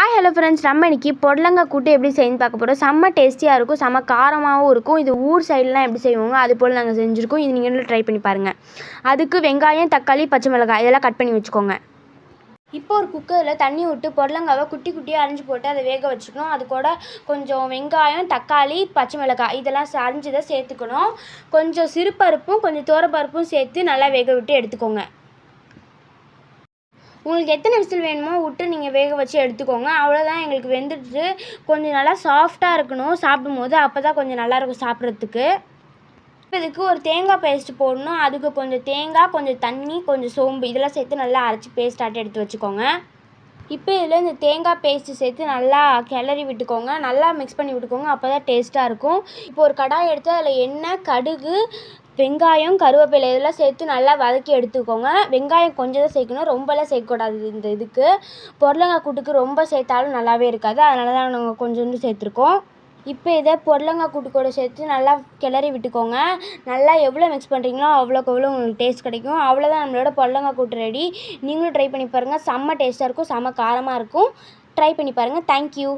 Hi hello friends நம்ம இன்றைக்கி பொடலங்காய் கூட்டு எப்படி செய்யணும்னு பார்க்க போகிறோம் செம்ம டேஸ்டியாக இருக்கும் செம்ம காரமாகவும் இருக்கும். இது ஊர் சைட்லாம் எப்படி செய்வோங்க அது போல் நாங்கள் செஞ்சுருக்கோம். இது நீங்களும் ட்ரை பண்ணி பாருங்கள் அதுக்கு வெங்காயம் தக்காளி பச்சை மிளகாய் இதெல்லாம் கட் பண்ணி வச்சுக்கோங்க. இப்போ ஒரு குக்கரில் தண்ணி விட்டு பொடலங்காவை குட்டி குட்டியாக அரிஞ்சு போட்டு அதை வேக வச்சுக்கணும். அது கூட கொஞ்சம் வெங்காயம் தக்காளி பச்சை மிளகாய் இதெல்லாம் ச- அரிஞ்சதை சேர்த்துக்கணும். கொஞ்சம் சிறுபருப்பும் கொஞ்சம் தோரப்பருப்பும் சேர்த்து நல்லா வேக விட்டு எடுத்துக்கோங்க. உங்களுக்கு எத்தனை விசில் வேணுமோ விட்டு நீங்கள் வேக வச்சு எடுத்துக்கோங்க. அவ்வளோதான் எங்களுக்கு வெந்துடுச்சு. கொஞ்சம் நல்லா சாஃப்டாக இருக்கணும். சாப்பிடும்போது அப்போ தான் கொஞ்சம் நல்லாயிருக்கும் சாப்பிட்றதுக்கு. இப்போ இதுக்கு ஒரு தேங்காய் பேஸ்ட் போடணும். அதுக்கு கொஞ்சம் தேங்காய் கொஞ்சம் தண்ணி கொஞ்சம் சோம்பு இதெல்லாம் சேர்த்து நல்லா அரைச்சி பேஸ்டாட்டு எடுத்து வச்சுக்கோங்க. இப்போ இதில் இந்த தேங்காய் பேஸ்ட்டு சேர்த்து நல்லா கிளறி விட்டுக்கோங்க. நல்லா மிக்ஸ் பண்ணி விட்டுக்கோங்க. அப்போ தான் டேஸ்ட்டாக இருக்கும். இப்போ ஒரு கடாய் எடுத்து அதில் எண்ணெய் கடுகு வெங்காயம் கருவேப்பிலை இதெல்லாம் சேர்த்து நல்லா வதக்கி எடுத்துக்கோங்க. வெங்காயம் கொஞ்சம் தான் சேர்க்கணும். ரொம்பலாம் சேர்க்கக்கூடாது இந்த இதுக்கு. புடலங்காய் கூட்டுக்கு ரொம்ப சேர்த்தாலும் நல்லாவே இருக்காது. அதனால தான் நாங்கள் கொஞ்சோண்டு சேர்த்துருக்கோம். இப்போ இதை பொடலங்காய் கூட்டு கூட சேர்த்து நல்லா கிளறி விட்டுக்கோங்க. நல்லா எவ்வளோ மிக்ஸ் பண்ணுறீங்களோ அவ்வளோக்கு அவ்வளோ உங்களுக்கு டேஸ்ட் கிடைக்கும். அவ்வளோதான் நம்மளோட பொடலங்காய் கூட்டு ரெடி நீங்களும் ட்ரை பண்ணி பாருங்கள் செம்ம டேஸ்ட்டாக இருக்கும். செம்ம காரமாக இருக்கும். ட்ரை பண்ணி பாருங்கள் தேங்க்யூ